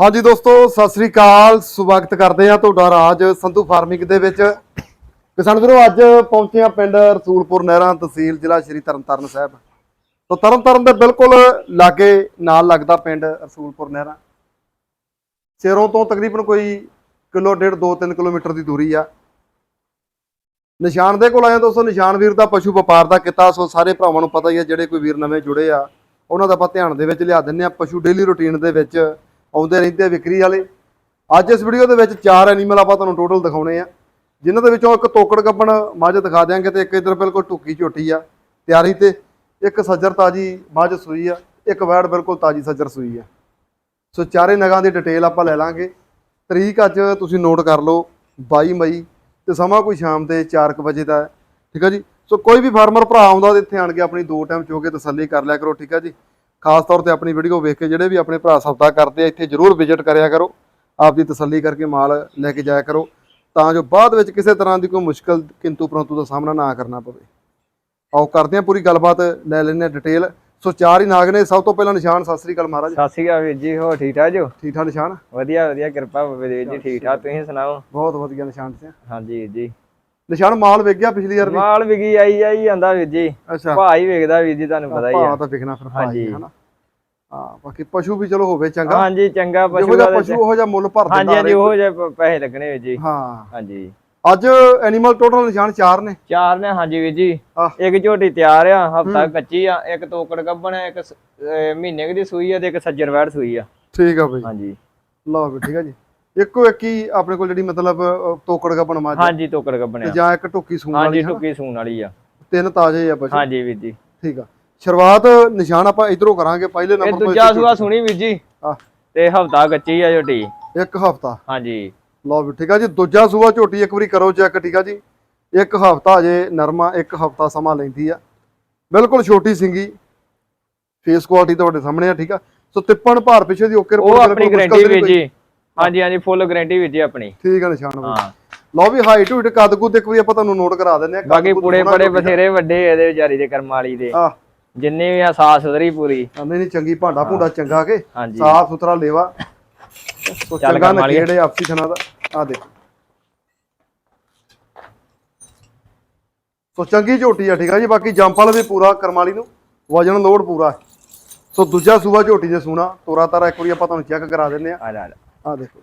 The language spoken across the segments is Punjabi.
ਹਾਂਜੀ ਦੋਸਤੋ, ਸਤਿ ਸ੍ਰੀ ਅਕਾਲ। ਸਵਾਗਤ ਕਰਦੇ ਆ ਤੁਹਾਡਾ ਰਾਜ ਸੰਧੂ ਫਾਰਮਿੰਗ ਦੇ ਵਿੱਚ। ਕਿਸਾਨ ਵੀਰੋ, ਅੱਜ ਪਹੁੰਚੇ ਆ ਪਿੰਡ ਰਸੂਲਪੁਰ ਨਹਿਰਾਂ ਤਹਿਸੀਲ ਜ਼ਿਲ੍ਹਾ ਸ਼੍ਰੀ ਤਰਨਤਾਰਨ ਸਾਹਿਬ। ਤੋਂ ਤਰਨਤਾਰਨ ਦੇ ਬਿਲਕੁਲ ਲਾਗੇ, ਨਾਲ ਲੱਗਦਾ ਪਿੰਡ ਰਸੂਲਪੁਰ ਨਹਿਰਾਂ। ਸਿਰੋਂ ਤੋਂ ਤਕਰੀਬਨ ਕੋਈ ਕਿਲੋ ਡੇਢ 2-3 ਕਿਲੋਮੀਟਰ ਦੀ ਦੂਰੀ ਆ। ਨਿਸ਼ਾਨ ਦੇ ਕੋਲ ਆਏ ਆ ਦੋਸਤੋ, ਨਿਸ਼ਾਨ ਵੀਰ ਦਾ ਪਸ਼ੂ ਵਪਾਰ ਦਾ ਕਿੱਤਾ। ਸੋ ਸਾਰੇ ਭਰਾਵਾਂ ਨੂੰ ਪਤਾ ਹੀ ਆ ਜਿਹੜੇ ਕੋਈ ਵੀਰ ਨਵੇਂ ਜੁੜੇ ਆ, ਉਹਨਾਂ ਦਾ ਆਪਾਂ ਧਿਆਨ ਦੇ ਵਿੱਚ ਲਿਆ ਦਿੰਨੇ ਆ ਪਸ਼ੂ ਡੇਲੀ ਰੁਟੀਨ ਦੇ ਵਿੱਚ ਆਉਂਦੇ ਰਹਿੰਦੇ ਆ ਵਿਕਰੀ ਵਾਲੇ। ਅੱਜ ਇਸ ਵੀਡੀਓ ਦੇ ਵਿੱਚ ਚਾਰ ਐਨੀਮਲ ਆਪਾਂ ਤੁਹਾਨੂੰ ਟੋਟਲ ਦਿਖਾਉਣੇ ਆ। ਜਿਨ੍ਹਾਂ ਦੇ ਵਿੱਚੋਂ ਇੱਕ ਤੋਕੜ ਗੱਬਣ ਮੱਝ ਦਿਖਾ ਦਿਆਂਗੇ ਤੇ ਇੱਕ ਇਧਰ ਬਿਲਕੁਲ ਟੁੱਕੀ ਝੋਟੀ ਆ, ਤਿਆਰੀ ਤੇ। ਇੱਕ ਸੱਜਰ ਤਾਜੀ ਮੱਝ ਸੂਈ ਆ, ਇੱਕ ਵੈੜ ਬਿਲਕੁਲ ਤਾਜੀ ਸੱਜਰ ਸੂਈ ਆ। ਸੋ ਚਾਰੇ ਨਗਾਂ ਦੀ ਡਿਟੇਲ ਆਪਾਂ ਲੈ ਲਾਂਗੇ। ਤਰੀਕ ਅੱਜ ਤੁਸੀਂ ਨੋਟ ਕਰ ਲਓ 22 ਮਈ ਤੇ ਸਮਾਂ ਕੋਈ ਸ਼ਾਮ ਦੇ 4:00 ਵਜੇ ਦਾ ਠੀਕ ਆ ਜੀ? ਸੋ ਕੋਈ ਵੀ ਫਾਰਮਰ ਭਰਾ ਆਉਂਦਾ ਤੇ ਇੱਥੇ ਆਣ ਕੇ ਆਪਣੀ ਦੋ ਟਾਈਮ ਚੋ ਕੇ ਤਸੱਲੀ ਕਰ ਲਿਆ ਕਰੋ, ਠੀਕ ਆ ਜੀ? ਖਾਸ ਤੌਰ ਤੇ ਆਪਣੀ ਵੀਡੀਓ ਵੇਖ ਕੇ ਜਿਹੜੇ ਵੀ ਆਪਣੇ ਭਰਾ ਸੌਦਾ ਕਰਦੇ ਆ ਇੱਥੇ ਜਰੂਰ ਵਿਜ਼ਿਟ ਕਰਿਆ ਕਰੋ। ਆਪ ਦੀ ਤਸੱਲੀ ਕਰਕੇ ਮਾਲ ਲੈ ਕੇ ਜਾਇਆ ਕਰੋ। ਤਾਂ ਜੋ ਬਾਅਦ ਵਿੱਚ ਕਿਸੇ ਤਰ੍ਹਾਂ ਦੀ ਕੋਈ ਮੁਸ਼ਕਲ ਕਿੰਤੂ ਪਰੰਤੂ ਦਾ ਸਾਹਮਣਾ ਨਾ ਕਰਨਾ ਪਵੇ। ਆਓ ਕਰਦੇ ਹਾਂ ਪੂਰੀ ਗੱਲਬਾਤ ਲੈ ਹਾਂ ਡਿਟੇਲ ਸੋ ਚਾਰ ਹੀ ਨਾਗ ਨੇ ਸਭ ਤੋਂ ਪਹਿਲਾਂ ਨਿਸ਼ਾਨ ਸਤਿ ਸ੍ਰੀ ਅਕਾਲ ਮਹਾਰਾਜ। ਸਤਿ ਸ਼੍ਰੀ ਅਕਾਲ ਵੀਰ ਜੀ ਹੋ ਠੀਕ ਠਾਕ ਜੋ? ਠੀਕ ਠਾਕ ਨਿਸ਼ਾਨ? ਵਧੀਆ ਵਧੀਆ ਕਿਰਪਾ ਬਾਬੇ ਦੀ ਜੀ ਠੀਕ ਠਾਕ ਤੁਸੀਂ ਸੁਣਾਓ? ਬਹੁਤ ਵਧੀਆ ਨਿਸ਼ਾਨ ਤੇ ਹਾਂਜੀ ਜੀ। ਨਿਸ਼ਾਨ ਮਾਲ ਵੇਖ ਗਿਆ ਪਿਛਲੀ ਵਾਰ ਵੀ? ਮਾਲ ਵਿਗੀ ਆਈ ਆਈ ਜਾਂਦਾ ਵੀਰ ਜੀ। ਅੱਛਾ। ਭਾਈ ਵੇਖਦਾ ਵੀਰ ਜੀ ਤੁਹਾਨੂੰ ਪਤਾ ਹੀ ਭਾਅ ਆ। ਤਾਂ ਵਿਕਣਾ ਫਿਰ ਭਾਅ ਹਾਂਜੀ। ਹੀ ਹਨਾ ਹਾਂ ਬਾਕੀ ਪਸ਼ੂ ਵੀ ਚਲੋ ਹੋਵੇ ਚੰਗਾ। ਹਾਂਜੀ ਚੰਗਾ ਜਿਹੋ ਪਸ਼ੂ ਜਿਹਾ ਦਾ ਪਸ਼ੂ ਉਹੋ ਜਿਹਾ ਮੁੱਲ ਭਰ ਹਾਂਜੀ ਦਿੰਦਾ ਹਾਂਜੀ ਉਹ ਜੇ ਪ- ਪੈਸੇ ਲੱਗਣੇ ਵੀਰ ਜੀ। ਹਾਂ। ਹਾਂਜੀ। ਅੱਜ ਐਨੀਮਲ ਟੋਟਲ ਨਿਸ਼ਾਨ ਚਾਰ ਨੇ। ਚਾਰ ਨੇ ਹਾਂਜੀ ਵੀਰ ਜੀ। ਇੱਕ ਝੋਟੀ ਤਿਆਰ ਆ ਹਫਤਾ ਕੱਚੀ ਆ ਇੱਕ ਤੋਕੜ ਗੱਬਣ ਆ ਇੱਕ ਮਹੀਨੇ ਦੀ ਸੂਈ ਆ ਤੇ ਇੱਕ ਸੱਜਰ ਵੈੜ ਸੂਈ ਆ। ਠੀਕ ਆ ਬਈ। ਹਾਂਜੀ। ਲਓ ਵੀ ਠੀਕ ਆ ਜੀ। ਇੱਕੋ ਇੱਕ ਹੀ ਆਪਣੇ ਕੋਲ ਜਿਹੜੀ ਮਤਲਬ ਤੋਕੜ ਦਾ ਬਣਵਾ ਹਾਂਜੀ ਤੋਕੜ ਗੱਬਣ ਆ। ਜਾਂ ਇੱਕ ਟੁੱਕੀ ਸੂਣ ਵਾਲੀ ਹਾਂਜੀ? ਟੁੱਕੀ ਸੂਣ ਵਾਲੀ ਆ। ਤਿੰਨ ਤਾਜ਼ੇ ਆ ਪਸ਼ੂ ਹਾਂਜੀ ਵੀਰ ਜੀ। ਠੀਕ ਆ। ਸ਼ੁਰੂਆਤ ਨਿਸ਼ਾਨ ਆਪਾਂ ਇਧਰੋਂ ਕਰਾਂਗੇ ਪਹਿਲੇ ਨੰਬਰ ਤੋਂ ਦੂਜਾ ਸੂਆ ਸੁਣੀ ਵੀਰ ਜੀ। ਆਹ, ਤੇ ਹਫਤਾ ਕੱਚੀ ਆ ਝੋਟੀ ਇੱਕ ਹਫਤਾ। ਹਾਂਜੀ। ਲਓ ਵੀ ਠੀਕ ਆ ਜੀ। ਦੂਜਾ ਸੂਆ ਝੋਟੀ ਇੱਕ ਵਾਰੀ ਕਰੋ ਚੈੱਕ ਠੀਕ ਆ ਜੀ। ਇੱਕ ਹਫਤਾ ਅਜੇ ਨਰਮਾ ਇੱਕ ਹਫਤਾ ਸਮਾਂ ਲੈਂਦੀ ਆ। ਬਿਲਕੁਲ ਛੋਟੀ ਸਿੰਗੀ। ਫੇਸ ਕੁਆਲਿਟੀ ਤੁਹਾਡੇ ਸਾਹਮਣੇ ਆ ਠੀਕ ਆ। ਸੋ ਤਿੱਪਣ ਭਾਰ ਪਿੱਛੇ ਦੀ ਓਕੇ ਉਹ report ਆਪਣੀ ਗਾਰੰਟੀ ਨਹੀਂ ਜੀ। ਹਾਂਜੀ ਹਾਂਜੀ ਫੁੱਲ ਗਾਰੰਟੀ ਵੀਰ ਜੀ ਆਪਣੀ। ਠੀਕ ਆ ਨਿਸ਼ਾਨ ਬਈ। ਹਾਂ। ਲਓ ਵੀ ਹਾਈਟ ਹੂਟ ਕੱਦ ਕੁੱਦ ਇੱਕ ਵਾਰੀ ਆਪਾਂ ਤੁਹਾਨੂੰ ਨੋਟ ਕਰਾ ਦਿੰਦੇ ਆ ਬਾਕੀ ਪੂੜੇ ਦਾ। ਬਥੇਰੇ ਵੱਡੇ ਇਹਦੇ ਵਿਚਾਰੀ ਦੇ ਕਰਮ ਵਾਲੀ ਦੇ। ਆਹ। ਜਿੰਨੇ ਵੀ ਆ ਸਾਫ਼ ਸੁਥਰੀ ਪੂਰੀ। ਨਹੀਂ ਨਹੀਂ ਚੰਗੀ ਭਾਂਡਾ ਭੁੰਡਾ ਚੰਗਾ ਕੇ। ਸਾਫ਼ ਸੁਥਰਾ ਲੇਵਾ। ਚੰਗਾ। ਨਕੇੜੇ ਆਪਸੀ ਥਣਾ ਦਾ। ਆ ਦੇਖੋ। ਸੋ ਚੰਗੀ ਝੋਟੀ ਆ ਠੀਕ ਆ ਜੀ। ਬਾਕੀ ਜੰਪਲ ਵੀ ਪੂਰਾ ਕਰਮਾਲੀ ਨੂੰ। ਵਜਨ ਲੋਡ ਪੂਰਾ। ਹੈ। ਸੋ ਦੂਜਾ ਸੂਆ ਝੋਟੀ ਦੇ ਸੂਣਾ। ਤੋਰਾ ਤਾਰਾ ਇੱਕ ਵਾਰੀ ਆਪਾਂ ਤੁਹਾਨੂੰ ਚੈੱਕ ਕਰਾ ਦਿੰਦੇ ਆ ਆ ਜਾ। ਆ ਦੇਖੋ।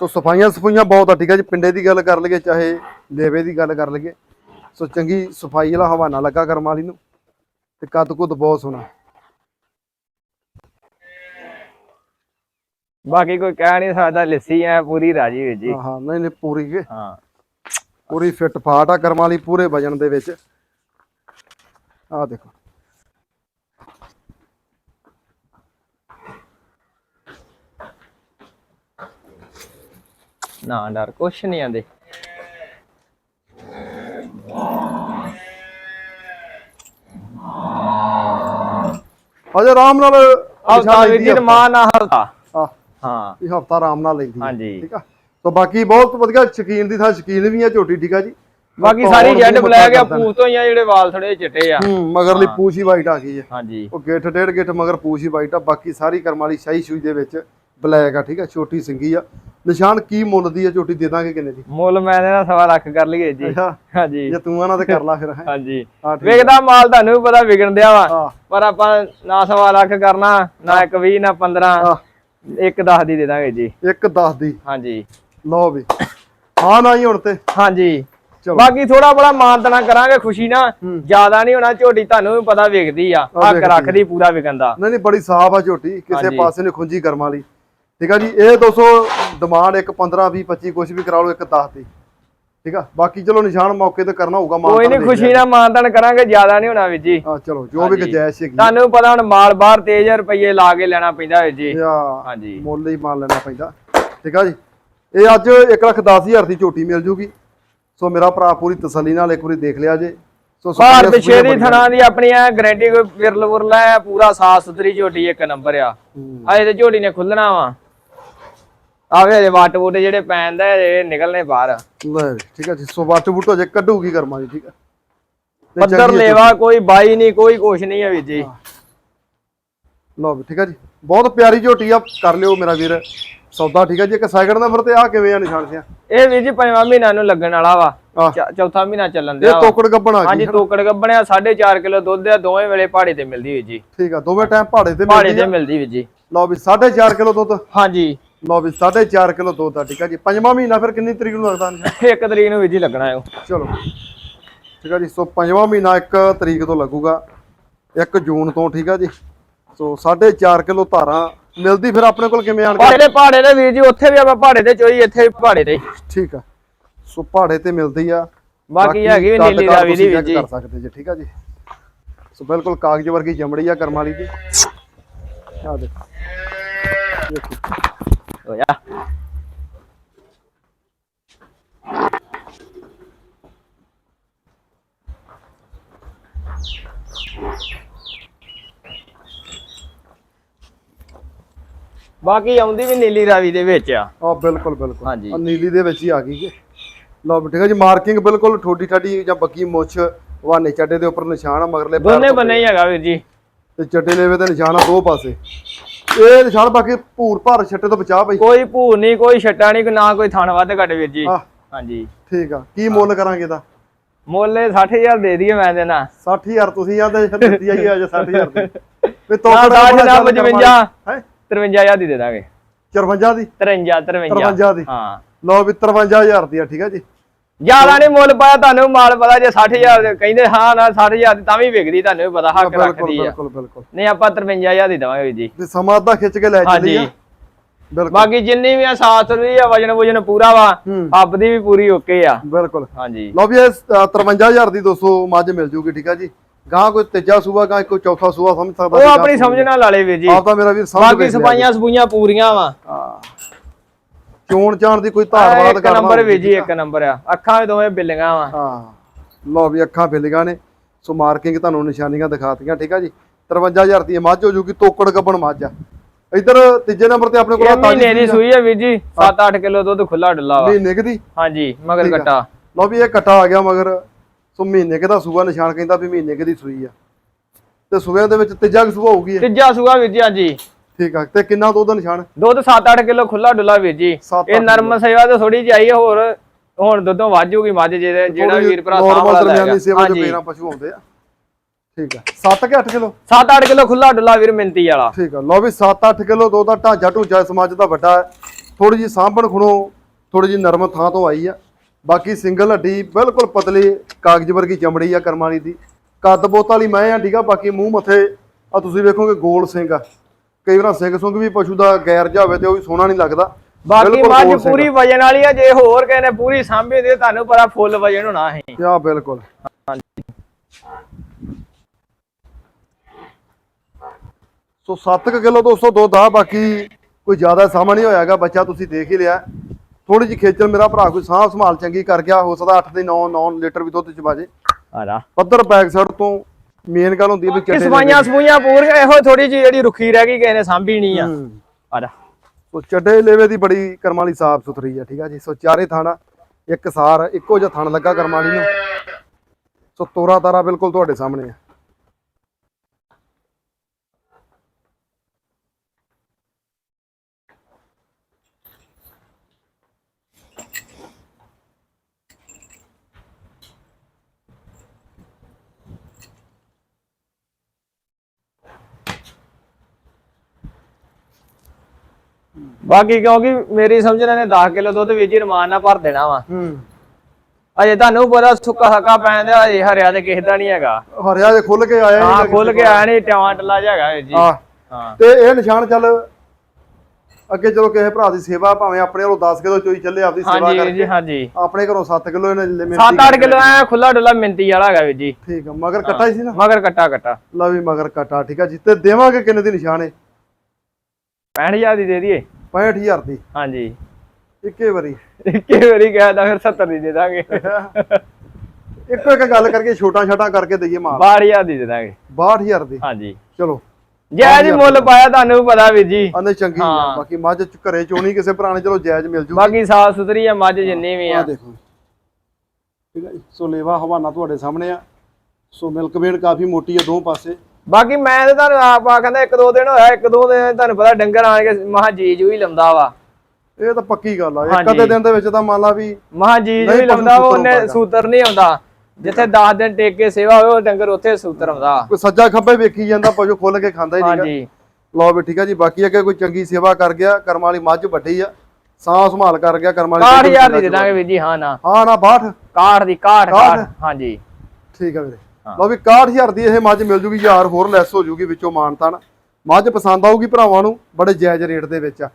ਸੋ ਸਫਾਈਆਂ ਸਫਾਈਆਂ ਬਹੁਤ ਆ ਠੀਕ ਆ ਜੀ। ਪਿੰਡੇ ਦੀ ਗੱਲ ਕਰ ਲਈਏ ਚਾਹੇ ਲੇਵੇ ਦੀ ਗੱਲ ਕਰ ਲਈਏ। ਸੋ ਚੰਗੀ ਸਫ਼ਾਈ ਵਾਲਾ ਹਵਾਨਾ ਲੱਗਾ ਕਰਮਾਲੀ ਨੂੰ ਤੇ ਕੱਦ ਕੁੱਦ ਬਹੁਤ ਸੋਹਣਾ। ਬਾਕੀ ਕੋਈ ਕਹਿ ਨਹੀਂ ਸਕਦਾ ਲੱਸੀ ਐ ਪੂਰੀ ਰਾਜੀ ਵੀਰ ਜੀ। ਹਾਂ ਹਾਂ ਨਹੀਂ ਨਹੀਂ ਪੂਰੀ ਕੇ। ਹਾਂ। ਪੂਰੀ ਫਿੱਟ ਫਾਟ ਆ ਕਰਮਾਂ ਵਾਲੀ ਪੂਰੇ ਵਜਨ ਦੇ ਵਿੱਚ। ਆ ਦੇਖੋ। ਨਾ ਡਰ ਕੁਛ ਨਹੀਂ ਆਂਦੇ। ਅਜੇ ਆਰਾਮ ਨਾਲ ਹਫਤਾ ਵੀਰ ਜੀ ਮਾਂ ਨਾ ਹਫਤਾ ਆ ਹਾਂ। ਇਹ ਹਫਤਾ ਆਰਾਮ ਨਾਲ ਲੈਂਦੀ ਹੈ ਹਾਂਜੀ। ਠੀਕ ਆ? ਤਾਂ ਬਾਕੀ ਬਹੁਤ ਵਧੀਆ ਸ਼ਕੀਨ ਦੀ ਥਾਂ ਸ਼ਕੀਨ ਵੀ ਆ ਝੋਟੀ ਠੀਕ ਆ ਜੀ? ਬਾਕੀ ਸਾਰੀ ਜੈਡ ਬਲੈਕ ਆ ਪੂਛ ਤੋਂ ਹੀ ਆ ਜਿਹੜੇ ਵਾਲ ਥੋੜੇ ਚਿੱਟੇ ਆ। ਹੂੰ ਮਗਰਲੀ ਪੂਛ ਹੀ ਵਾਈਟ ਆ ਗਈ ਹੈ ਹਾਂਜੀ। ਉਹ ਗਿੱਠ ਡੇਢ ਗਿੱਠ ਮਗਰ ਪੂਛ ਹੀ ਵਾਈਟ ਆ। ਬਾਕੀ ਸਾਰੀ ਕਰਮ ਵਾਲੀ ਸ਼ਾਹੀ ਸ਼ੂਈ ਦੇ ਵਿੱਚ ਬਲੈਕ ਆ ਠੀਕ ਆ ਛੋਟੀ ਸਿੰਗੀ ਆ। ਨਿਸ਼ਾਨ ਕੀ ਮੁੱਲ ਦੀ ਆ ਝੋਟੀ ਦੇ ਦਾਂਗੇ ਕਿੰਨੇ ਦੀ? ਮੁੱਲ ਮੈਂ ਇਹਦਾ ਸਵਾ ਲੱਖ ਕਰ ਲਈਏ ਜੀ। ਹਾਂਜੀ। ਜੇ ਤੂੰ ਆਣਾ ਤੇ ਕਰ ਲਾ ਫਿਰ। ਹਾਂਜੀ। ਵੇਖਦਾ ਮਾਲ ਤੁਹਾਨੂੰ ਵੀ ਪਤਾ ਵਿਗਣ ਦਿਆ ਵਾ। ਪਰ ਆਪਾਂ ਨਾ ਸਵਾ ਲੱਖ ਕਰਨਾ ਨਾ ਇੱਕ 20 ਨਾ 15 ਆ ਇੱਕ 10 ਦੀ ਦੇ ਦਾਂਗੇ ਜੀ। ਇੱਕ 10 ਦੀ। ਹਾਂਜੀ। ਲਓ ਵੀ। ਹਾਂ ਨਾ ਹੀ ਹੁਣ ਤੇ। ਹਾਂਜੀ। ਬਾਕੀ ਥੋੜਾ ਬੜਾ ਮਾਨਤਨਾ ਕਰਾਂਗੇ ਖੁਸ਼ੀ ਨਾ। ਜ਼ਿਆਦਾ ਨਹੀਂ ਹੋਣਾ ਝੋਟੀ ਤੁਹਾਨੂੰ ਵੀ ਪਤਾ ਵੇਖਦੀ ਆ। ਹੱਕ ਰੱਖਦੀ ਪੂਰਾ ਵਿਕੰਦਾ ਨਹੀਂ ਨਹੀਂ ਬੜੀ ਸਾਫ਼ ਆ ਝੋਟੀ। ਕਿਸੇ। ਪਾਸੇ ਨੇ ਖੁੰਜੀ ਕਰਮ ਵਾਲੀ। ਠੀਕ ਆ ਜੀ ਇਹ 200 ਡਿਮਾਂਡ ਇੱਕ 15 20 25 ਕੁਝ ਵੀ ਕਰਾ ਲਓ ਇੱਕ 10 ਦੀ। ਠੀਕ ਆ ਬਾਕੀ ਚਲੋ ਨਿਸ਼ਾਨ ਮੌਕੇ ਤੇ ਕਰਨਾ ਹੋਊਗਾ ਮਾਨ ਕੋਈ ਨਹੀਂ ਖੁਸ਼ੀ ਨਾਲ ਮਾਨਤਨ ਕਰਾਂਗੇ ਜ਼ਿਆਦਾ ਨਹੀਂ ਹੋਣਾ ਵੀਰ ਜੀ। ਹਾਂ ਚਲੋ ਜੋ ਵੀ। ਗਜਾਇਸ਼ ਹੈਗੀ ਤੁਹਾਨੂੰ ਪਤਾ ਹੁਣ ਮਾਲ ਬਾਹਰ 3000 ਰੁਪਏ ਲਾ ਕੇ ਲੈਣਾ ਪੈਂਦਾ ਵੀਰ ਜੀ। ਹਾਂਜੀ। ਮੁੱਲ ਹੀ ਮਾਲ ਲੈਣਾ ਪੈਂਦਾ। ਠੀਕ ਆ ਜੀ ਇਹ ਅੱਜ 1 ਲੱਖ 10000 ਦੀ ਝੋਟੀ ਮਿਲ ਜੂਗੀ। ਸੋ ਮੇਰਾ ਭਰਾ ਪੂਰੀ ਤਸੱਲੀ ਨਾਲ ਇੱਕ ਵਾਰੀ ਦੇਖ ਲਿਆ ਜੇ। ਸੋ ਦੀ ਸਫੂਈਆਂ ਥਣਾ ਦੀ ਆਪਣੀ ਆ ਗਾਰੰਟੀ ਕੋਈ ਵਿਰਲ ਵੁਰਲਾ ਪੂਰਾ ਸਾਫ਼ ਸੁਥਰੀ ਝੋਟੀ ਇੱਕ ਨੰਬਰ ਆ। ਅਜੇ ਤੇ ਝੋਟੀ ਨੇ ਖੁੱਲਣਾ ਵਾ। ਆਵੇ ਅਜੇ ਵਾਟ ਵੂਟ ਜਿਹੜੇ ਪੈਂਦਾ ਇਹ ਨਿਕਲਨੇ ਬਾਹਰ। ਲੈ ਜੀ, ਠੀਕ ਜੀ। ਸੋ ਵੱਟ ਬੁੱਟੋ ਜੇ ਕੱਢੂਗੀ ਕਰਮਾਂ ਦੀ ਠੀਕ ਤੇ ਪੱਧਰ ਚੰਗੀ ਹੈ ਲੇਵਾ ਕੋਈ ਬਾਈ ਨਹੀਂ ਕੋਈ ਕੁਛ ਨਹੀਂ ਹੈ ਵੀਰ ਜੀ। ਲਓ ਵੀ ਠੀਕ ਆ ਜੀ। ਬਹੁਤ ਪਿਆਰੀ ਝੋਟੀ ਆ ਕਰ ਲਿਓ ਮੇਰਾ ਵੀਰ। ਸੌਦਾ ਠੀਕ ਆ ਜੀ। ਇੱਕ ਸੈਕਿੰਡ ਨੰਬਰ ਤੇ ਆ ਕਿਵੇਂ ਆ ਨਿਸ਼ਾਨ ਸਿਆ? ਇਹ ਵੀਰ ਜੀ ਪੰਜਵਾਂ ਮਹੀਨਾ ਨੂੰ ਲੱਗਣ ਵਾਲਾ ਵਾ। ਆਹ ਚਾ- ਚੌਥਾ ਮਹੀਨਾ ਚੱਲਣ ਇਹ ਦਿਆ ਵਾ। ਤੋਕੜ ਗੱਬਣ ਆ ਗਈ ਹਾਂਜੀ ਤੋਕੜ ਗੱਬਣਿਆ 4.5 ਕਿਲੋ ਦੁੱਧ ਆ ਦੋਵੇਂ ਵੇਲੇ ਪਹਾੜੇ ਤੇ ਮਿਲਦੀ ਵੀਰ ਜੀ। ਠੀਕ ਆ ਦੋਵੇਂ ਟਾਈਮ ਪਹਾੜੇ ਤੇ ਪਹਾੜੇ ਮਿਲਦੀ ਤੇ ਆ। ਮਿਲਦੀ ਵੀਰ ਜੀ। ਲਓ ਵੀ 4.5 ਕਿਲੋ ਦੁੱਧ। ਹਾਂਜੀ। ਲਓ ਵੀ 4.5 ਕਿਲੋ ਦੁੱਧ ਆ ਠੀਕ ਆ ਜੀ। ਪੰਜਵਾਂ ਮਹੀਨਾ ਫਿਰ ਕਿੰਨੀ ਤਰੀਕ ਨੂੰ ਲੱਗਦਾ ਨਿਸ਼ਾਨ ਇੱਕ ਤਰੀਕ ਨੂੰ ਵੀਰ ਜੀ ਲੱਗਣਾ ਹੈ ਚਲੋ। ਠੀਕ ਆ ਜੀ ਸੋ ਪੰਜਵਾਂ ਮਹੀਨਾ 1 ਤਰੀਕ ਤੋਂ ਲੱਗੂਗਾ। 1 ਜੂਨ ਤੋਂ ਠੀਕ ਆ ਜੀ। ਸੋ 4.5 ਕਿਲੋ ਧਾਰਾਂ। ਮਿਲਦੀ ਫਿਰ ਆਪਣੇ ਕੋਲ ਕਿਵੇਂ ਆਣ ਕੇ? ਪਹਾੜੇ ਦੇ ਦੇ ਵੀਰ ਜੀ ਉੱਥੇ ਵੀ ਆਪਾਂ ਪਹਾੜੇ ਤੇ ਚੋਈ ਇੱਥੇ ਵੀ ਪਹਾੜੇ ਤੇ ਠੀਕ ਆ। ਸੋ ਪਹਾੜੇ ਤੇ ਮਿਲਦੀ ਆ। ਬਾਕੀ ਹੈਗੀ ਵੀ ਨੀਲੀ ਰਾਵੀ ਦੀ ਵੀਰ ਜੀ। ਕਰ ਸਕਦੇ ਜੀ ਠੀਕ ਆ ਜੀ। ਸੋ ਬਿਲਕੁਲ ਕਾਗਜ਼ ਵਰਗੀ ਚਮੜੀ ਆ ਕਰਮ ਵਾਲੀ ਦੀ ਆ ਦੇਖੋ। ਦੇਖੋ ਹੋਇਆ ਬਾਕੀ ਆਉਂਦੀ ਵੀ ਨੀਲੀ ਰਾਵੀ ਦੇ ਵਿੱਚ ਆ। ਆ ਬਿਲਕੁਲ ਬਿਲਕੁਲ। ਹਾਂਜੀ। ਆ ਨੀਲੀ ਦੇ ਵਿੱਚ ਹੀ ਆ ਗਈ ਜੀ। ਲਓ ਆ ਜੀ ਮਾਰਕਿੰਗ ਬਿਲਕੁਲ ਠੋਡੀ ਠਾਡੀ ਜਾਂ ਬੱਕੀ ਮੁੱਛ ਵਾਨੇ ਚੱਡੇ ਦੇ ਉੱਪਰ ਨਿਸ਼ਾਨ ਆ ਮਗਰਲੇ ਪੈਰ ਦੋਨੇ ਤੋਂ ਬੰਨੇ ਹੀ ਹੈਗਾ ਵੀਰ ਜੀ। ਤੇ ਚੱਡੇ ਲੇਵੇ ਤੇ ਨਿਸ਼ਾਨ ਆ ਦੋ ਪਾਸੇ। ਇਹ ਨਿਸ਼ਾਨ ਬਾਕੀ ਭੂਰ ਭਾਰ ਛੱਟੇ ਤੋਂ ਬਚਾ ਬਈ। ਕੋਈ ਭੂਰ ਨਹੀਂ ਕੋਈ ਛੱਟਾ ਨਹੀਂ ਨਾ ਕੋਈ ਥਣ ਵੱਧ ਘੱਟ ਵੀਰ ਜੀ। ਆ ਹਾਂਜੀ। ਠੀਕ ਆ ਕੀ ਮੁੱਲ ਕਰਾਂਗੇ ਇਹਦਾ? ਮੁੱਲ ਇਹ 60000 ਦੇ ਦਈਏ ਮੈਂ ਦੇਣਾ 60000 ਤੁਸੀਂ ਆਂਦੇ ਦਿੱਤੀ ਆਈ ਅੱਜ 60000 ਦੀ। ਵੀ ਦਾ ਬੜਾ ਜਨਾ ਚੱਲ 55 ਹੈ? 53000 ਦੀ ਦੇ ਦਾਂਗੇ। 54 ਦੀ? 53 53 53 ਦੀ। ਹਾਂ। ਲਓ ਵੀ 53000 ਦੀ ਆ ਠੀਕ ਆ ਜੀ। ਜ਼ਿਆਦਾ ਨਹੀਂ ਮੁੱਲ ਪਾਇਆ ਤੁਹਾਨੂੰ ਮਾਲ ਪਤਾ ਜੇ 60000 ਦੇ ਕਹਿੰਦੇ ਹਾਂ ਨਾ 60000 ਦੀ ਤਾਂ ਵੀ ਵਿਕਦੀ ਤੁਹਾਨੂੰ ਪਤਾ ਹੱਕ ਰੱਖਦੀ ਆ। ਬਿਲਕੁਲ ਬਿਲਕੁਲ। ਨਹੀਂ ਆਪਾਂ 53000 ਦੀ ਦਵਾਂਗੇ ਜੀ। ਤੇ ਸਮਾਂ ਅੱਧਾ ਖਿੱਚ ਕੇ ਲੈ ਚੱਲੀ ਆ? ਬਾਕੀ ਜਿੰਨੀ ਵੀ ਆ ਸਾਥ ਰਹੀ ਆ ਵਜਨ ਵਜਨ ਪੂਰਾ ਵਾ ਹੂੰ। ਅੱਬ ਦੀ ਵੀ ਪੂਰੀ ਓਕੇ ਆ। ਬਿਲਕੁਲ। ਹਾਂਜੀ। ਲਓ ਵੀ ਇਹ ਅ, 53000 ਦੀ 200 ਮੱਝ ਮਿਲ ਜੂਗੀ ਠੀਕ ਆ ਜੀ। ਗਾਂ ਕੋਈ ਤੀਜਾ ਸੂਆ ਗਾਂ ਕੋਈ ਚੌਥਾ ਸੂਆ ਸਮਝ ਸਕਦਾ ਉਹ ਆਪਣੀ ਗਾਂ ਸਮਝ ਨਾਲ ਲਾਲੇ ਵੀਰ ਜੀ। ਆਪ ਤਾਂ ਮੇਰਾ ਵੀਰ ਸਮਝ ਬਾਕੀ ਸਫਾਈਆਂ ਸਫੂਈਆਂ ਪੂਰੀਆਂ ਵਾ। ਹਾਂ। ਚੋਣ ਚਾਣ ਦੀ ਕੋਈ ਧਾਰਵਾਦ ਇੱਕ ਨੰਬਰ ਵੀਰ ਜੀ ਇੱਕ ਨੰਬਰ ਆ। ਅੱਖਾਂ ਵੀ ਦੋਵੇਂ ਬਿੱਲੀਆਂ ਵਾ। ਹਾਂ। ਲਓ ਵੀ ਅੱਖਾਂ ਫਿਲੀਆਂ ਨੇ। ਸੋ ਮਾਰਕਿੰਗ ਤੁਹਾਨੂੰ ਨਿਸ਼ਾਨੀਆਂ ਦਿਖਾਤੀਆਂ ਠੀਕ ਆ ਜੀ। 53000 ਦੀ ਮੱਝ ਹੋ ਜੂਗੀ ਤੋਕੜ ਗੱਬਣ ਮੱਝ ਆ। ਇਧਰ ਤੀਜੇ ਨੰਬਰ ਤੇ ਆਪਣੇ ਕੋਲ ਆ ਤਾਜੀ ਮਹੀਨੇ ਦੀ ਸੂਈ ਆ ਵੀਰ ਜੀ 7-8 ਕਿਲੋ ਦੁੱਧ ਖੁੱਲਾ ਡੁੱਲਾ ਵਾ। ਮਹੀਨੇ ਦੀ ਹਾਂਜੀ ਮਗਰ। ਕੱਟਾ। ਲਓ ਵੀ ਇਹ ਕੱਟਾ ਆ ਗਿਆ ਮਗਰ। ਸੋ ਮਹੀਨੇ ਕੁ ਦਾ ਸੂਆ ਨਿਸ਼ਾਨ ਕਹਿੰਦਾ ਵੀ ਮਹੀਨੇ ਕੁ ਦੀ ਸੂਈ ਆ। ਤੇ ਸੂਬਿਆਂ ਦੇ ਵਿੱਚ ਤੀਜਾ ਸੂਆ ਹੋਊਗੀ ਤੀਜਾ ਸੂਆ ਵੀਰ ਜੀ ਹਾਂਜੀ। ਠੀਕ ਆ ਤੇ ਕਿੰਨਾ ਦੁੱਧ ਦਾ ਨਿਸ਼ਾਨ? ਦੁੱਧ 7-8 ਕਿਲੋ ਖੁੱਲਾ ਡੁੱਲਾ ਵੀਰ ਜੀ। ਇਹ ਨਰਮ ਸੇਵਾ ਤੇ ਥੋੜੀ ਜਿਹੀ ਹੋਰ ਹੁਣ ਦੁੱਧੋਂ ਵਾਜੂਗੀ ਮੱਝ ਜਿਹੜੇ ਜਿਹੜਾ ਵੀਰ ਭਰਾ ਸਾਹਮਣਾ ਦਰਮਿਆਨੀ ਸੇਵਾ ਜੋ ਹਾਂਜੀ। ਪੇਰਾਂ ਪਸ਼ੂ ਆਉਂਦੇ ਆ। ਠੀਕ ਆ। 7 ਕਿ 8 ਕਿਲੋ? 7-8 ਕਿਲੋ ਖੁੱਲਾ ਡੁੱਲਾ ਵੀਰ ਮਿੰਤੀ ਵਾਲਾ। ਠੀਕ ਆ। ਲਓ ਵੀ 7-8 ਕਿਲੋ ਦੁੱਧ ਦਾ ਢਾਂਚਾ ਇਸ ਮੱਝ ਦਾ ਵੱਡਾ ਥੋੜੀ ਜੀ ਸਾਂਭਣ ਖੁਣੋ ਥੋੜੀ ਜੀ ਨਰਮ ਥਾਂ ਤੋਂ ਆਈ ਆ। ਬਾਕੀ ਸਿੰਗਲ ਹੱਡੀ ਬਿਲਕੁਲ ਪਤਲੀ ਕਾਗਜ਼ ਵਰਗੀ ਚਮੜੀ ਆ ਕਰਮ ਵਾਲੀ ਦੀ। ਕੱਦ ਬੋਤ ਵਾਲੀ ਮੈਂ ਆ ਠੀਕ ਆ। ਬਾਕੀ ਮੂੰਹ ਮੱਥੇ ਆ ਤੁਸੀਂ ਵੇਖੋਗੇ ਗੋਲ ਸਿੰਘ ਆ। ਕਈ ਵਾਰ ਸਿੰਘ ਸੁੰਗ ਵੀ ਪਸ਼ੂ ਦਾ ਗੈਰ ਹੋਵੇ ਤੇ ਉਹ ਵੀ ਸੋਹਣਾ ਨਹੀਂ ਲੱਗਦਾ। ਬਾਕੀ ਬਿਲਕੁਲ ਮੱਝ ਗੋਲ ਸਿੰਘ। ਪੂਰੀ ਵਜਨ ਵਾਲੀ ਆ ਜੇ ਹੋਰ ਨੇ ਪੂਰੀ ਸਾਂਭੀ ਦੇ ਤੁਹਾਨੂੰ ਪਤਾ ਫੁੱਲ ਵਜਨ ਹੋਣਾ ਹੈ ਆ ਬਿਲਕੁਲ। ਸੋ 7 ਕਿਲੋ 200 ਦੁੱਧ ਆ ਬਾਕੀ ਕੋਈ ਜ਼ਿਆਦਾ ਸਮਾਂ ਨਹੀਂ ਹੋਇਆਗਾ ਬੱਚਾ ਤੁਸੀਂ ਦੇਖ ਹੀ ਲਿਆ। ਥੋੜੀ ਜਿਹੀ ਖੇਚਲ ਮੇਰਾ ਭਰਾ ਕੋਈ ਸਾਹ ਸੰਭਾਲ ਚੰਗੀ ਕਰ ਗਿਆ ਹੋ ਸਕਦਾ 8 ਦੇ 9 9 ਲੀਟਰ ਵੀ ਦੁੱਧ ਚ ਬਾਜੇ ਆਰਾ ਪੱਧਰ ਬੈਕ ਸਾਈਡ ਤੋਂ ਮੇਨ ਗੱਲ ਹੁੰਦੀ ਹੈ ਵੀ ਕਿ ਸਫਾਈਆਂ ਸਫੂਈਆਂ ਪੂਰੀਆਂ ਇਹੋ ਥੋੜੀ ਜਿਹੀ ਜਿਹੜੀ ਰੁੱਖੀ ਰਹਿ ਗਈ ਕਿਸੇ ਨੇ ਸਾਂਭੀ ਨਹੀਂ ਆ। ਹੂੰ। ਆਰਾ ਸੋ ਚੱਡੇ ਲੇਵੇ ਦੀ ਬੜੀ ਕਰਮ ਵਾਲੀ ਸਾਫ਼ ਸੁਥਰੀ ਆ ਠੀਕ ਆ ਜੀ। ਸੋ ਚਾਰੇ ਥਾਣਾ ਇੱਕ ਸਾਰ ਇੱਕੋ ਜਿਹਾ ਥਣ ਲੱਗਾ ਕਰਮ ਵਾਲੀ ਨੂੰ। ਸੋ ਤੋਰਾ ਤਾਰਾ ਬਿਲਕੁਲ ਤੁਹਾਡੇ ਸਾਹਮਣੇ ਆ। ਬਾਕੀ ਕਿਉਂਕਿ ਮੇਰੀ ਸਮਝ ਨਾਲ ਨੇ 10 ਕਿਲੋ ਦੁੱਧ ਵਿੱਚ ਹੀ ਰਮਾਨ ਨਾਲ ਭਰ ਦੇਣਾ ਵਾ। ਹੂੰ। ਅਜੇ ਤੁਹਾਨੂੰ ਪਤਾ ਸੁੱਕਾ ਹੱਕਾ ਪੈਣ ਦਿਆ ਅਜੇ ਹਰਿਆ ਤੇ ਕਿਸੇ ਦਾ ਨਹੀਂ ਹੈਗਾ। ਹਰਿਆ ਜੇ ਖੁੱਲ ਕੇ ਆਇਆ ਹਾਂ ਖੁੱਲ ਕੇ ਆਇਆ ਨਹੀਂ ਟਾਵਾਂ ਟੱਲਾ ਜਿਹਾ ਹੈਗਾ ਵੀਰ ਜੀ। ਹਾਂ। ਤੇ ਇਹ ਨਿਸ਼ਾਨ ਚੱਲ ਅੱਗੇ ਚਲੋ ਕਿਸੇ ਭਰਾ ਦੀ ਸੇਵਾ ਭਾਵੇਂ ਆਪਣੇ ਵੱਲੋਂ 10 ਕਿਲੋ ਚੋਈ ਚੱਲੇ ਆਪਦੀ ਸੇਵਾ ਹਾਂਜੀ ਵੀਰ ਕਰਕੇ। ਜੀ ਹਾਂਜੀ। ਆਪਣੇ ਘਰੋਂ 7 ਕਿਲੋ ਇਹਨੇ ਲਿਮਿਟ 7-8 ਕਿਲੋ ਐ ਖੁੱਲਾ ਡੁੱਲਾ ਮਿੰਤੀ ਵਾਲਾ ਹੈਗਾ ਵੀਰ ਜੀ। ਠੀਕ ਆ ਮਗਰ ਕੱਟਾ ਸੀ ਨਾ? ਮਗਰ ਕੱਟਾ ਕੱਟਾ। ਲਓ ਵੀ ਮਗਰ ਕੱਟਾ ਠੀਕ ਆ ਜੀ। ਤੇ ਦੇਵਾਂਗੇ ਕਿੰਨੇ ਦੀ ਨਿਸ਼ਾਨ ਹੈ 65000 ਦੀ ਦੇ ਦਈਏ। 65000 ਦੀ। ਹਾਂਜੀ। ਇੱਕੇ ਵਾਰੀ। ਇੱਕੇ ਵਾਰੀ ਕਹਿਦਾ ਫਿਰ 70 ਦੀ ਦੇ ਦਾਂਗੇ। ਇੱਕੋ ਇੱਕ ਗੱਲ ਕਰਕੇ ਛੋਟਾ ਛੋਟਾ ਕਰਕੇ ਦਈਏ ਮਾਲ। 12000 ਦੀ ਦੇ ਦਾਂਗੇ। 62000 ਦੀ। ਹਾਂਜੀ। ਚਲੋ। ਜਾਇਜ਼ ਹੀ ਮੁੱਲ ਪਾਇਆ ਤੁਹਾਨੂੰ ਵੀ ਪਤਾ ਵੀਰ ਜੀ। ਆਨੇ ਚੰਗੀ ਆ। ਹਾਂ। ਬਾਕੀ ਮੱਝ ਚ ਘਰੇ ਚੋਣੀ ਕਿਸੇ ਨੇ ਚਲੋ ਜਾਇਜ਼ ਮਿਲ ਜੂ ਬਾਕੀ ਸਾਫ਼ ਸੁਥਰੀ ਆ ਮੱਝ ਜਿੰਨੀ ਵੀ ਆ। ਆ ਦੇਖੋ। ਠੀਕ ਹੈ ਜੀ। ਸੋ ਲੇਵਾ ਹਵਾਨਾ ਤੁਹਾਡੇ ਸਾਹਮਣੇ ਆ। ਸੋ ਮਿਲਕ ਵੇੜ ਕਾਫੀ ਮੋਟੀ ਆ ਦੋ ਪਾਸੇ। ਬਾਕੀ ਮੈਂ ਤੇ ਤੁਹਾਨੂੰ ਆਪ ਆ ਕਹਿੰਦਾ ਇੱਕ ਦੋ ਦਿਨ ਹੋਇਆ ਇੱਕ ਦੋ ਦਿਨ ਤੁਹਾਨੂੰ ਪਤਾ ਡੰਗਰ ਆਣ ਕੇ ਮਹਾ ਜੀ ਜੂ ਹੀ ਲੰਦਾ ਵਾ। ਇਹ ਤਾਂ ਪੱਕੀ ਗੱਲ ਆ ਇੱਕ। ਅੱਧੇ ਦਿਨ ਦੇ ਵਿੱਚ ਤਾਂ ਮੰਨ ਲਾ ਵੀ ਮਹਾ ਜੀ ਜੂ ਨਹੀਂ ਹੀ ਪਸ਼ੂ ਲੰਦਾ ਸੂਤਰ ਉਹਨੇ। ਸੂਤਰ ਨਹੀਂ ਆਉਂਦਾ। ਜਿੱਥੇ 10 ਦਿਨ ਟੇਕ ਕੇ ਸੇਵਾ ਹੋਵੇ ਉਹ ਡੰਗਰ ਉੱਥੇ ਸੂਤਰ ਆਉਂਦਾ। ਕੋਈ ਸੱਜਾ ਖੱਬੇ ਵੇਖੀ ਜਾਂਦਾ ਪਸ਼ੂ ਖੁੱਲ ਕੇ ਖਾਂਦਾ ਹੀ ਨਹੀਂਗਾ ਹਾਂਜੀ। ਲਓ ਵੀ ਠੀਕ ਆ ਜੀ ਬਾਕੀ ਅੱਗੇ ਕੋਈ ਚੰਗੀ ਸੇਵਾ ਕਰ ਗਿਆ ਕਰਮ ਵਾਲੀ ਮੱਝ ਵੱਡੀ ਆ ਸਾਂਭ ਸੰਭਾਲ ਕਰ ਗਿਆ ਕਰਮ ਵਾਲੀ 60000 ਦੀ ਦੇ ਦਾਂਗੇ ਵੀਰ ਜੀ ਹਾਂ ਨਾ। ਹਾਂ ਨਾ 62 ਕਾਠ ਦੀ ਕਾਠ ਕਾਠ? ਕਾਠ ਹਾਂਜੀ। ਠੀਕ ਆ ਵੀਰੇ। ਲਓ ਵੀ 61000 ਦੀ ਇਹ ਮੱਝ ਮਿਲ ਜੂਗੀ ਯਾਰ ਹੋਰ ਲੈਸ ਹੋ ਜੂਗੀ ਵਿੱਚੋਂ ਮਾਨਤਾਨ ਮੱਝ ਪਸੰਦ ਆਊਗੀ ਭਰਾਵਾਂ ਨੂੰ ਬੜੇ ਜਾਇਜ਼ ਰੇਟ ਦੇ ਵਿੱਚ ਆ।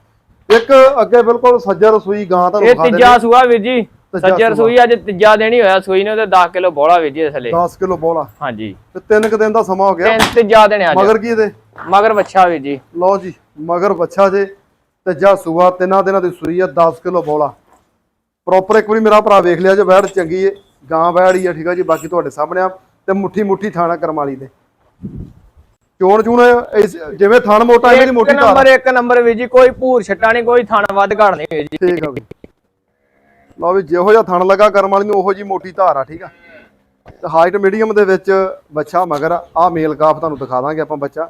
ਇੱਕ ਅੱਗੇ ਬਿਲਕੁਲ ਸੱਜਰ ਸੂਈ ਗਾਂ ਤੁਹਾਨੂੰ ਇਹ ਤੀਜਾ ਸੂਆ ਵੀਰ ਜੀ ਤੀਜਾ ਸੱਜਰ ਸੂਆ। ਸੂਈ ਅੱਜ ਤੀਜਾ ਹੀ ਹੋਇਆ ਸੂਈ ਨੇ ਤੇ 10 ਕਿਲੋ ਬੋਲਾ ਵੀਰ ਜੀ ਥੱਲੇ 10 ਕਿਲੋ ਬੋਲਾ ਹਾਂਜੀ। ਤੇ ਤਿੰਨ ਕੁ ਦਿਨ ਦਾ ਸਮਾਂ ਹੋ ਗਿਆ। ਤਿੰਨ ਤੀਜਾ ਆ ਅੱਜ। ਮਗਰ ਕੀ ਇਹਦੇ? ਮਗਰ ਬੱਚਾ ਵੀਰ ਜੀ। ਲਓ ਜੀ ਮਗਰ ਬੱਚਾ ਜੇ ਤੇ ਜਾ ਸੂਆ ਤਿੰਨਾਂ ਦਿਨਾਂ ਦੀ ਸੂਈ ਆ 10 ਕਿਲੋ ਬੋਲਾ ਪ੍ਰੋਪਰ ਇੱਕ ਵਾਰੀ ਮੇਰਾ ਭਰਾ ਵੇਖ ਲਿਆ ਜੇ ਵੈੜ ਚੰਗੀ ਏ ਗਾਂ ਵੈੜ ਹੀ ਆ ਠੀਕ ਆ ਜੀ ਬਾਕੀ ਤੁਹਾਡੇ ਸਾਹਮਣੇ ਆ। ਤੇ ਮੁੱਠੀ ਮੁੱਠੀ ਥਾਣਾ ਕਰਮ ਵਾਲੀ ਦੇ। ਚੋਣ ਚੂਣ ਇਸ- ਜਿਵੇਂ ਥਣ ਮੋਟਾ ਇਹਦੀ ਇੱਕ ਮੋਟੀ ਧਾਰ। ਨੰਬਰ ਇੱਕ ਨੰਬਰ ਵੀਰ ਜੀ ਕੋਈ ਭੂਰ ਛੱਟਾ ਨਹੀਂ ਕੋਈ ਥਾਣਾ ਵੱਧ ਘੜ ਨਹੀਂ ਵੀਰ ਜੀ। ਠੀਕ ਆ ਵੀ ਲਓ ਵੀ ਜਿਹੋ ਜਿਹਾ ਥਣ ਲੱਗਾ ਕਰਮ ਵਾਲੀ ਨੂੰ ਉਹੋ ਜੀ ਮੋਟੀ ਧਾਰ ਆ ਠੀਕ ਆ। ਤੇ ਹਾਈਟ ਮੀਡੀਅਮ ਦੇ ਵਿੱਚ ਬੱਚਾ ਮਗਰ ਆ ਮੇਲ ਕਾਫ ਤੁਹਾਨੂੰ ਦਿਖਾ ਦਾਂਗੇ ਆਪਾਂ ਬੱਚਾ।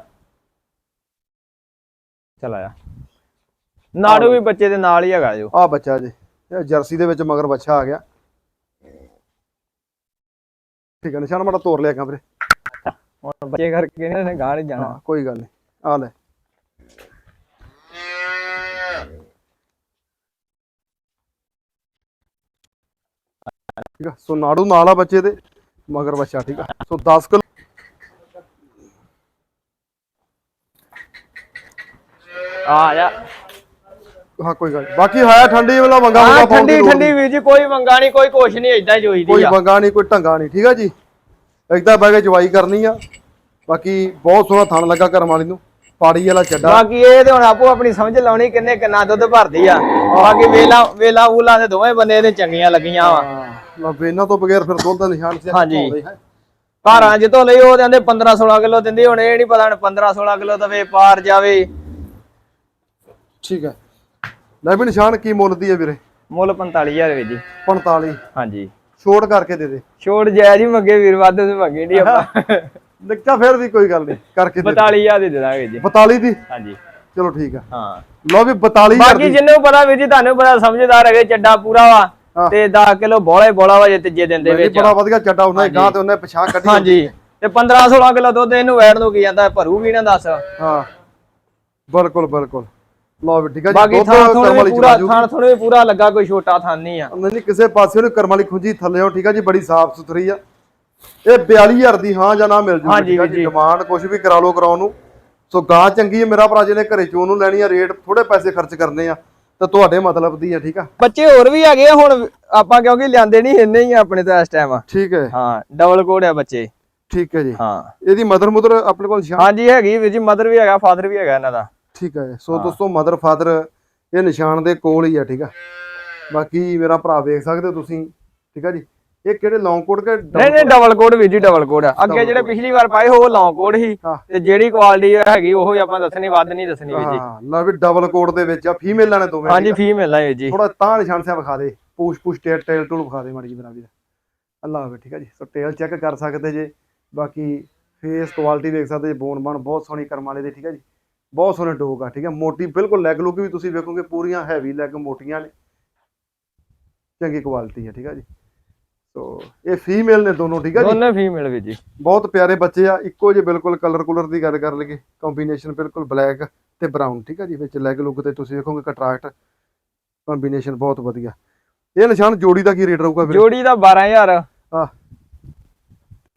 ਚਲ ਆਇਆ। ਨਾੜੂ ਵੀ ਬੱਚੇ ਦੇ ਨਾਲ ਹੀ ਹੈਗਾ ਜੋ। ਆਹ ਬੱਚਾ ਜੀ ਇਹ ਜਰਸੀ ਦੇ ਵਿੱਚ ਮਗਰ ਬੱਚਾ ਆ ਗਿਆ। ਠੀਕ ਹੈ ਨਿਸ਼ਾਨ ਮਾੜਾ ਤੋੜ ਲਿਆ ਵੀਰੇ ਹੁਣ ਬੱਚੇ ਕਰਕੇ ਇਹਨਾਂ ਨੇ ਗਾਂ ਨਹੀਂ ਜਾਣਾ। ਹਾਂ ਕੋਈ ਗੱਲ ਨਹੀਂ। ਆ ਲੈ। ਠੀਕ ਆ ਸੋ ਨਾੜੂ ਨਾਲ ਆ ਬੱਚੇ ਦੇ ਮਗਰ ਬੱਚਾ ਠੀਕ ਆ। ਸੋ 10 ਕਿਲੋ ਆ ਜਾ। ਹਾਂ ਕੋਈ ਗੱਲ। ਬਾਕੀ ਹੈ ਠੰਡੀ ਵਾਲਾ ਹਾਂ ਪਾਉਣ ਦੀ ਠੰਡੀ ਠੰਡੀ ਵੀਰ ਜੀ ਕੋਈ ਮੰਗਾ ਨਹੀਂ ਕੋਈ ਕੁਛ ਨਹੀਂ ਇਦਾਂ ਜੋਈ ਕੋਈ ਦੀ ਆ। ਵੰਗਾ ਨਹੀਂ ਕੋਈ ਢੰਗਾ ਨਹੀਂ ਠੀਕ ਆ ਜੀ? ਇਦਾਂ ਬਹਿ ਕੇ ਜਵਾਈ ਕਰਨੀ ਆ। ਬਾਕੀ ਬਹੁਤ ਸੋਹਣਾ ਥਣ ਲੱਗਾ ਕਰਮ ਵਾਲੀ ਨੂੰ। ਪਾੜੀ ਵਾਲਾ ਚੱਡਾ। ਬਾਕੀ ਇਹ ਤੇ ਹੁਣ ਆਪੋ ਆਪਣੀ ਸਮਝ ਲਾਉਣੀ ਕਿੰਨੇ ਕਿੰਨਾ ਦੁੱਧ ਭਰਦੀ ਆ। ਬਾਕੀ ਵੇਲਾ ਵੇਲਾ ਊਲਾ ਦੇ ਦੋਵੇਂ ਬੰਦੇ ਇਹਦੇ ਚੰਗੀਆਂ ਲੱਗੀਆਂ ਵਾ। ਲੱਭੇ ਇਹਨਾਂ ਤੋਂ ਬਗੈਰ ਫਿਰ ਦੁੱਧ ਦਾ ਨਿਸ਼ਾਨ ਸੀ ਹਾਂਜੀ। ਘਰਾਂ ਜਿੱਤੋਂ ਲਈ ਉਹ ਕਹਿੰਦੇ 15 16 ਕਿਲੋ ਦਿੰਦੀ ਹੁਣ ਇਹ ਨਹੀਂ ਪਤਾ ਹੁਣ 15 16 ਕਿਲੋ ਦਵੇ ਪਾਰ ਜਾਵੇ। ਠੀਕ ਹੈ ਲੈ ਵੀ ਨਿਸ਼ਾਨ ਕੀ ਮੁੱਲ ਦੀ ਹੈ ਵੀਰੇ? ਮੁੱਲ 45000 ਵੀਰ ਜੀ 45 ਹਾਂਜੀ। ਛੋਟ ਕਰਕੇ ਦੇ ਦੇ। ਛੋੜ ਜਾਇਜ਼ ਹੀ ਮੰਗੇ ਵੀਰ ਵੱਧ ਤੇ ਮੰਗੇ ਨਹੀਂ ਆਪਾਂ। ਨਿੱਕਾ ਫਿਰ ਵੀ ਕੋਈ ਗੱਲ ਨਹੀਂ ਕਰਕੇ ਦੇ ਦੇ। 42000 ਦੇ ਦੇ ਦਾਂਗੇ ਜੀ। 42 ਦੀ? ਹਾਂਜੀ। ਚਲੋ ਠੀਕ ਆ। ਹਾਂ। ਲਓ ਵੀ 42000 ਬਾਕੀ ਜਿੰਨੂੰ ਪਤਾ ਵੀਰ ਜੀ ਤੁਹਾਨੂੰ ਪਤਾ ਸਮਝਦਾਰ ਹੈਗੇ ਚੱਡਾ ਪੂਰਾ ਵਾ। ਤੇ 10 ਕਿਲੋ ਬੋਲਾ ਬੋਲਾ ਵਾ ਜੇ ਤੀਜੇ ਦਿਨ ਦੇ ਵਿੱਚ। ਬੜਾ ਵਧੀਆ ਚੱਡਾ ਉਹਨਾਂ ਗਾਂ ਤੇ ਉਹਨੇ ਪਛਾਣ ਕੱਢੀ ਹਾਂਜੀ। ਤੇ 15 16 ਕਿਲੋ ਦੁੱਧ ਇਹਨੂੰ ਵੈੜ ਨੂੰ ਕੀ ਜਾਂਦਾ ਭਰੂਗੀ ਨਾ ਦੱਸ। ਹਾਂ। ਬਿਲਕੁਲ ਬਿਲਕੁਲ। ਲਓ ਵੀ ਠੀਕ ਆ ਜੀ ਬਾਕੀ ਥਾਂ ਥੋੜੇ ਪੂਰਾ ਥਾਂ ਥੋੜੇ ਪੂਰਾ ਲੱਗਾ ਕੋਈ ਛੋਟਾ ਥਾਂ ਨਹੀਂ ਆ। ਨਹੀਂ ਨਹੀਂ ਕਿਸੇ ਪਾਸੇ ਉਹਨੂੰ ਕਰਮ ਵਾਲੀ ਖੁੰਜੀ ਥੱਲੇ ਹੋ ਠੀਕ ਆ ਜੀ ਬੜੀ ਸਾਫ਼ ਸੁਥਰੀ ਆ। ਇਹ 42000 ਦੀ ਹਾਂ ਜਾਂ ਨਾ ਮਿਲ ਜੂਗੀ ਹਾਂਜੀ ਠੀਕ ਆ ਜੀ ਜੀ। ਡਿਮਾਂਡ ਕੁਝ ਵੀ ਕਰਾ ਲਓ ਕਰਾਉਣ ਨੂੰ। ਸੋ ਗਾਂ ਚੰਗੀ ਹੈ ਮੇਰਾ ਭਰਾ ਜਿਹਨੇ ਘਰੇ ਚੋਂ ਨੂੰ ਲੈਣੀ ਆ ਰੇਟ ਥੋੜੇ ਪੈਸੇ ਖਰਚ ਕਰਨੇ ਆ ਤਾਂ ਤੁਹਾਡੇ ਮਤਲਬ ਦੀ ਆ ਠੀਕ ਆ। ਬੱਚੇ ਹੋਰ ਵੀ ਹੈਗੇ ਹੁਣ ਆਪਾਂ ਕਿਉਂਕਿ ਲਿਆਂਦੇ ਨਹੀਂ ਇੰਨੇ ਹੀ ਆ ਆਪਣੇ ਤਾਂ ਇਸ ਟਾਈਮ ਠੀਕ ਹੈ। ਹਾਂ ਡਬਲ ਕੋਡ ਆ ਬੱਚੇ। ਠੀਕ ਹੈ ਜੀ। ਹਾਂ। ਇਹਦੀ ਮਦਰ ਮੁਦਰ ਆਪਣੇ ਕੋਲ ਹਾਂਜੀ ਹੈਗੀ ਵੀਰ ਜੀ ਮਦਰ ਵੀ ਹੈਗਾ ਫਾਦਰ ਵੀ ਹੈਗਾ ਇਹਨਾਂ ਦਾ। ਠੀਕ ਹੈ ਸੋ ਦੋਸਤੋ ਮਦਰ ਫਾਦਰ ਇਹ ਨਿਸ਼ਾਨ ਦੇ ਕੋਲ ਹੀ ਆ ਠੀਕ ਆ। ਬਾਕੀ ਮੇਰਾ ਭਰਾ ਵੇਖ ਸਕਦੇ ਹੋ ਤੁਸੀਂ ਠੀਕ ਆ ਜੀ। ਇਹ ਕਿਹੜੇ ਲੌਂਗ ਕੋਟ ਕੇ ਨਹੀਂ ਨਹੀਂ ਡਬਲ ਕੋਡ ਵੀਰ ਜੀ ਡਬਲ ਕੋਡ ਆ। ਅੱਗੇ ਜਿਹੜੇ ਪਿਛਲੀ ਵਾਰ ਪਾਏ ਉਹ ਲੌਂਗ ਕੋਡ ਸੀ। ਹਾਂ। ਤੇ ਜਿਹੜੀ ਕੁਆਲਿਟੀ ਹੈਗੀ ਉਹ ਹੀ ਆਪਾਂ ਦੱਸਣੀ ਵੱਧ ਨਹੀਂ ਦੱਸਣੀ ਜੀ। ਹਾਂ ਲਾ ਵੀ ਡਬਲ ਕੋਟ ਦੇ ਵਿੱਚ ਆ ਫੀਮੇਲਾਂ ਨੇ ਦੋਵੇਂ ਹਾਂਜੀ ਫੀਮੇਲ ਵੀਰ ਜੀ। ਥੋੜਾ ਤਾਂ ਨਿਸ਼ਾਨ ਸਿਆ ਵਿਖਾ ਦੇ ਪੂਛ ਪੂਛ ਟੇਲ ਟੇਲ ਟੂਲ ਵਿਖਾ ਦੇ ਮਾੜੀ ਜੀ ਮੇਰਾ ਵੀਰ। ਅੱਲਾ ਹਾਫਿਜ਼ ਠੀਕ ਆ ਜੀ। ਸੋ ਟੇਲ ਚੈੱਕ ਕਰ ਸਕਦੇ ਜੇ। ਬਾਕੀ ਫੇਸ ਕੁਆਲਿਟੀ ਵੇਖ ਸਕਦੇ ਜੇ ਬੋਨ ਬਣ ਬਹੁਤ ਸੋਹਣੀ ਕਰਮ ਵਾਲੇ ਦੇ ਠੀਕ ਆ ਜੀ। ਬਹੁਤ ਸੋਹਣੇ ਡੋਗ ਆ ਠੀਕ ਆ? ਮੋਟੀ ਬਿਲਕੁਲ ਲੈਗ ਲੁੱਕ ਵੀ ਤੁਸੀਂ ਵੇਖੋਗੇ ਪੂਰੀਆਂ ਹੈਵੀ ਲੈਗ ਮੋਟੀਆਂ ਨੇ। ਚੰਗੀ ਕੁਆਲਿਟੀ ਹੈ ਠੀਕ ਆ ਜੀ? ਸੋ ਇਹ ਫੀਮੇਲ ਨੇ ਦੋਨੋਂ ਠੀਕ ਜੀ? ਦੋਨੇ ਫੀਮੇਲ ਵੀਰ ਜੀ। ਬਹੁਤ ਪਿਆਰੇ ਬੱਚੇ ਆ ਇੱਕੋ ਜਿਹੇ ਬਿਲਕੁਲ ਕਲਰ ਕੁਲਰ ਦੀ ਗੱਲ ਕਰ ਲਈਏ। ਕੰਬੀਨੇਸ਼ਨ ਬਿਲਕੁਲ ਬਲੈਕ ਤੇ ਬਰਾਊਨ ਠੀਕ ਆ ਜੀ? ਵਿੱਚ ਲੈਗ ਲੁੱਕ ਤੇ ਤੁਸੀਂ ਵੇਖੋਗੇ ਕੰਟਰਾਸਟ ਕੰਬੀਨੇਸ਼ਨ ਬਹੁਤ ਵਧੀਆ। ਇਹ ਨਿਸ਼ਾਨ ਜੋੜੀ ਦਾ ਕੀ ਰੇਟ ਰਹੂਗਾ ਫਿਰ ਜੋੜੀ ਦਾ 12000 ਆ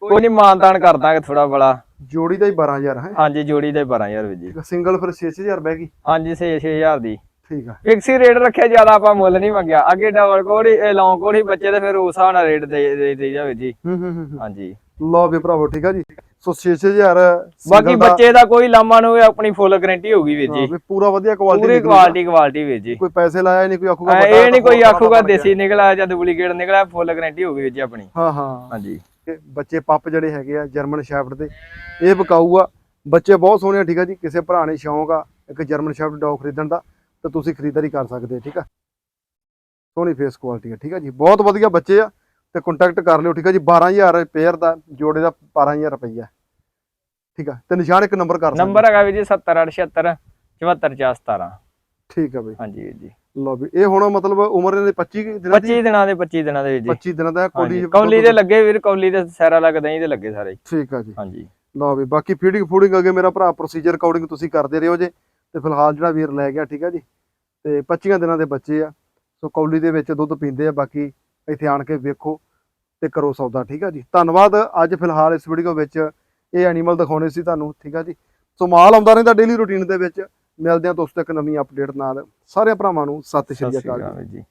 ਕੋਈ ਨਹੀਂ ਮਾਨਤਾਨ ਕਰ ਦਾਂਗੇ ਥੋੜਾ ਬੜਾ। ਜੋੜੀ ਦਾ ਹੀ 12000 ਹੈ। ਹਾਂਜੀ ਜੋੜੀ ਦਾ 12000 ਵੀਰ ਜੀ। ਸਿੰਗਲ ਫਿਰ 6000 ਬਹਿ ਗਈ। ਹਾਂਜੀ 6-6000 ਦੀ। ਠੀਕ ਆ। ਫਿਕਸ ਹੀ ਰੇਟ ਰੱਖਿਆ ਜ਼ਿਆਦਾ ਆਪਾਂ ਮੁੱਲ ਨਹੀਂ ਮੰਗਿਆ। ਅੱਗੇ ਡਬਲ ਕੋਡ ਹੀ ਲੌਂਗ ਹੀ ਬੱਚੇ ਤੇ ਫਿਰ ਉਸ ਨਾਲ ਰੇਟ ਦੇ ਦੇ ਦੇ ਜਾਵੇ ਜੀ। ਹੂੰ ਹੂੰ ਹੂੰ ਹਾਂਜੀ। ਲਓ ਵੀ ਭਰਾਵੋ ਠੀਕ ਆ ਜੀ। ਸੋ 6000 ਬਾਕੀ ਬੱਚੇ ਦਾ ਕੋਈ ਲਾਮਾ ਨੂੰ ਆਪਣੀ ਫੁੱਲ ਗਾਰੰਟੀ ਹੋਊਗੀ ਵੀਰ ਜੀ। ਪੂਰਾ ਵਧੀਆ ਕੁਆਲਿਟੀ ਪੂਰੀ ਕੁਆਲਿਟੀ ਕੁਆਲਿਟੀ ਵੀਰ ਜੀ। ਕੋਈ ਪੈਸੇ ਲਾਇਆ ਹੀ ਨਹੀਂ ਕੋਈ ਆਖੂਗਾ ਇਹ ਨਹੀਂ ਕੋਈ ਆਖੂਗਾ। ਦੇਸੀ ਨਿਕਲਿਆ ਜਾਂ ਡੁਪਲੀਕੇਟ ਨਿਕਲਿਆ ਫੁੱਲ ਗਾਰੰਟੀ ਹੋਊਗੀ ਵੀਰ ਜੀ ਆਪਣੀ। ਹਾਂ ਹਾਂ। ਹਾਂਜੀ। ਬੱਚੇ ਪੱਪ ਜਿਹੜੇ ਹੈਗੇ ਆ ਜਰਮਨ ਸ਼ੈਫਰਡ ਦੇ ਇਹ ਵਿਕਾਊ ਆ। ਬੱਚੇ ਬਹੁਤ ਸੋਹਣੇ ਆ ਠੀਕ ਆ ਜੀ। ਕਿਸੇ ਭਰਾ ਨੇ ਸ਼ੌਂਕ ਆ ਇੱਕ ਜਰਮਨ ਸ਼ੈਫਰਡ ਡੌਗ ਖਰੀਦਣ ਦਾ ਤਾਂ ਤੁਸੀਂ ਖਰੀਦਦਾਰੀ ਕਰ ਸਕਦੇ ਆ ਠੀਕ ਆ। ਸੋਹਣੀ ਫੇਸ ਕੁਆਲਿਟੀ ਆ ਠੀਕ ਆ ਜੀ। ਬਹੁਤ ਵਧੀਆ ਬੱਚੇ ਆ ਤੇ ਕੰਟੈਕਟ ਕਰ ਲਿਓ ਠੀਕ ਆ ਜੀ। 12000 ਪੇਅਰ ਦਾ ਜੋੜੇ ਦਾ 12000 ਰੁਪਈਆ ਠੀਕ ਆ। ਤੇ ਨਿਸ਼ਾਨ ਇੱਕ ਨੰਬਰ ਕਰ ਨੰਬਰ ਹੈਗਾ ਵੀਰ ਜੀ 70876 74417 ਠੀਕ ਆ ਬਈ। ਹਾਂਜੀ ਜੀ। ਲਓ ਵੀ ਇਹ ਹੁਣ ਮਤਲਬ ਉਮਰ ਦੇ 25 ਕੁ ਦਿਨਾਂ ਦੀ? 25 ਦਿਨਾਂ ਦੇ 25 ਦਿਨਾਂ ਦੇ ਜੀ। 25 ਦਿਨਾਂ ਦਾ ਕੋਲੀ ਕੌਲੀ ਦੇ ਲੱਗੇ ਵੀਰ ਕੌਲੀ ਦੇ ਸੈਰਾ ਲੱਗ ਦਹੀਂ ਦੇ ਲੱਗੇ ਸਾਰੇ। ਠੀਕ ਆ ਜੀ। ਹਾਂਜੀ। ਲਓ ਵੀ ਬਾਕੀ ਫੀਡਿੰਗ ਫੂਡਿੰਗ ਅਗੇ ਮੇਰਾ ਭਰਾ ਪ੍ਰੋਸੀਜਰ ਅਕੋਰਡਿੰਗ ਤੁਸੀਂ ਕਰਦੇ ਰਹੋ ਜੇ ਤੇ ਫਿਲਹਾਲ ਜਿਹੜਾ ਵੀਰ ਲੈ ਗਿਆ ਠੀਕ ਆ ਜੀ। ਤੇ 25 ਦਿਨਾਂ ਦੇ ਬੱਚੇ ਆ। ਸੋ ਕੌਲੀ ਦੇ ਵਿੱਚ ਦੁੱਧ ਪੀਂਦੇ ਆ ਬਾਕੀ ਇੱਥੇ ਆਣ ਕੇ ਵੇਖੋ ਤੇ ਕਰੋ ਸੌਦਾ ਠੀਕ ਆ ਜੀ। ਧੰਨਵਾਦ ਅੱਜ ਫਿਲਹਾਲ ਇਸ ਵੀਡੀਓ ਵਿੱਚ ਇਹ ਐਨੀਮਲ ਦਿਖਾਉਣੇ ਸੀ ਤੁਹਾਨੂੰ ਠੀਕ ਆ ਜੀ। ਸੋ ਮਾਲ ਆਉਂਦਾ ਰਹਿੰਦਾ ਡੇਲੀ ਰੁਟੀਨ ਦੇ ਵਿੱਚ। ਮਿਲਦੇ ਆ ਦੋਸਤੋ ਇੱਕ ਨਵੀਂ ਅਪਡੇਟ ਨਾਲ। ਸਾਰਿਆਂ ਭਰਾਵਾਂ ਨੂੰ ਸਤਿ ਸ਼੍ਰੀ ਸ਼੍ਰੀ ਅਕਾਲ ਜੀ।